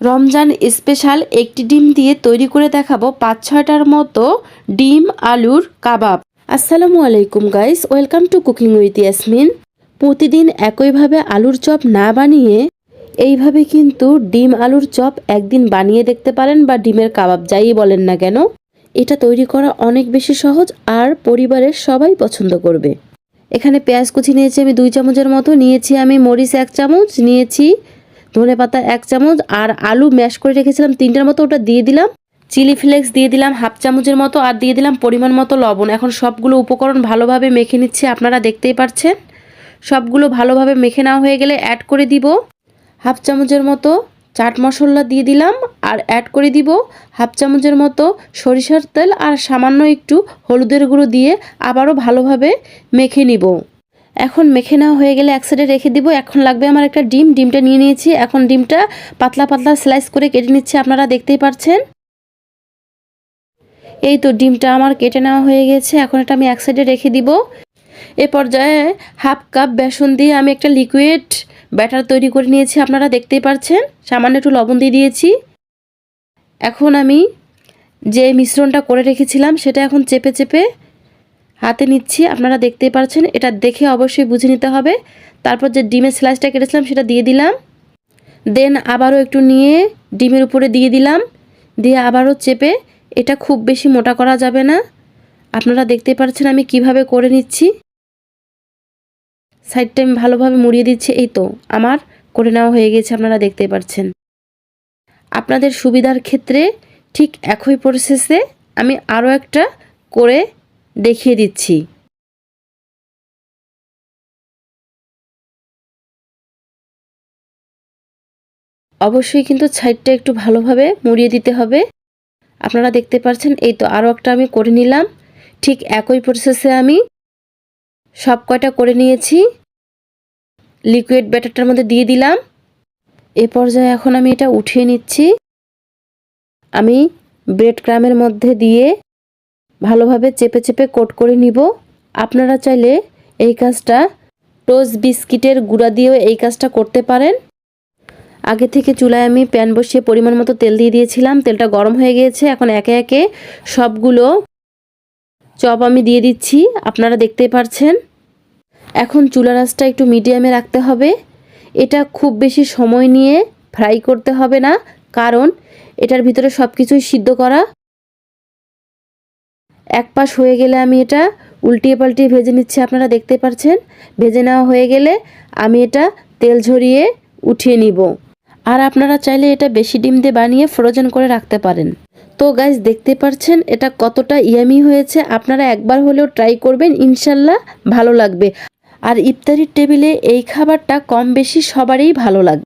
Ramzan special একটি ডিম দিয়ে তৈরি করে দেখাবো পাঁচ ছয়টার মতো ডিম, আলুর কাবাব। আসসালামু আলাইকুম guys welcome to cooking with Yasmin প্রতিদিন একইভাবে আলুর চপ না বানিয়ে এইভাবে কিন্তু ডিম, আলুর চপ একদিন বানিয়ে দেখতে পারেন বা ডিমের কাবাব যাই বলেন না কেন। এটা তৈরি করা অনেক বেশি সহজ আর পরিবারের সবাই পছন্দ করবে। এখানে পেঁয়াজ কুচি নিয়েছি আমি দুই চামচের মতো, নিয়েছি আমি মরিচ এক চামচ, নিয়েছি ধনে পাতা এক চামচ আর আলু ম্যাশ করে রেখেছিলাম তিনটার মতো, ওটা দিয়ে দিলাম। চিলি ফ্লেক্স দিয়ে দিলাম হাফ চামচের মতো আর দিয়ে দিলাম পরিমাণ মতো লবণ। এখন সবগুলো উপকরণ ভালোভাবে মেখে নিচ্ছে, আপনারা দেখতেই পাচ্ছেন সবগুলো ভালোভাবে মেখে নেওয়া হয়ে গেলে অ্যাড করে দিব হাফ চামচের মতো চাট মশলা দিয়ে দিলাম আর অ্যাড করে দিব হাফ চামচের মতো সরিষার তেল আর সামান্য একটু হলুদের গুঁড়ো দিয়ে আবারও ভালোভাবে মেখে নিব। এখন মেখে নেওয়া হয়ে গেলে এক সাইডে রেখে দিব। এখন লাগবে আমার একটা ডিম। ডিমটা নিয়ে নিয়েছি। এখন ডিমটা পাতলা পাতলা স্লাইস করে কেটে নিচ্ছি। আপনারা দেখতেই পাচ্ছেন। এই তো ডিমটা আমার কেটে নেওয়া হয়ে গেছে। এখন এটা আমি এক সাইডে রেখে দিব। এ পর্যায়ে হাফ কাপ বেসন দিয়ে আমি একটা লিকুইড ব্যাটার তৈরি করে নিয়েছি। আপনারা দেখতেই পাচ্ছেন। সামান্য একটু লবণ দিয়ে দিয়েছি। এখন আমি যে মিশ্রণটা করে রেখেছিলাম, সেটা এখন চেপে চেপে হাতে নিচ্ছি, আপনারা দেখতেই পাচ্ছেন এটা দেখে অবশ্যই বুঝে নিতে হবে। তারপর যে ডিমের স্লাইসটা কেটেছিলাম, সেটা দিয়ে দিলাম। দেন আবারও একটু নিয়ে ডিমের উপরে দিয়ে দিলাম। দিয়ে আবারও চেপে, এটা খুব বেশি মোটা করা যাবে না। আপনারা দেখতে পাচ্ছেন আমি কীভাবে করে নিচ্ছি। সাইডটা আমি ভালোভাবে মুড়িয়ে দিচ্ছি, এই তো, আমার করে নেওয়া হয়ে গেছে, আপনারা দেখতে পাচ্ছেন আপনাদের সুবিধার ক্ষেত্রে ঠিক একই প্রসেসে আমি আরও একটা করে দেখিয়ে দিচ্ছি। অবশ্যই কিন্তু সাইডটা একটু ভালোভাবে মুড়িয়ে দিতে হবে। আপনারা দেখতে পাচ্ছেন এই তো আরও একটা আমি করে নিলাম। ঠিক একই প্রসেসে আমি সব কয়টা করে নিয়েছি। লিকুইড ব্যাটারটার মধ্যে দিয়ে দিলাম। এ পর্যায়ে এখন আমি এটা উঠিয়ে নিচ্ছি। আমি ব্রেড ক্রামের মধ্যে দিয়ে ভালোভাবে চেপে চেপে কোট করে নিব। আপনারা চাইলে এই কাজটা টোস্ট বিস্কিটের গুঁড়া দিয়েও এই কাজটা করতে পারেন। আগে থেকে চুলায় আমি প্যান বসিয়ে পরিমাণ মতো তেল দিয়ে দিয়েছিলাম। তেলটা গরম হয়ে গিয়েছে। এখন একে একে সবগুলো চপ আমি দিয়ে দিচ্ছি। আপনারা দেখতেই পারছেন। এখন চুলা রাসটা একটু মিডিয়ামে রাখতে হবে। এটা খুব বেশি সময় নিয়ে ফ্রাই করতে হবে না। কারণ এটার ভিতরে সব কিছুই সিদ্ধ করা। এক পাশ হয়ে গেলে আমি এটা উল্টিয়ে পাল্টিয়ে ভেজে নিচ্ছি, আপনারা দেখতে পাচ্ছেন। ভেজে নেওয়া হয়ে গেলে আমি এটা তেল ঝরিয়ে উঠিয়ে নিব। আর আপনারা চাইলে এটা বেশি ডিম দিয়ে বানিয়ে ফ্রোজেন করে রাখতে পারেন। তো গাইজ দেখতে পাচ্ছেন এটা কতটা ইয়ামি হয়েছে। আপনারা একবার হলেও ট্রাই করবেন, ইনশাল্লাহ ভালো লাগবে। আর ইফতারির টেবিলে এই খাবারটা কম বেশি সবারই ভালো লাগবে।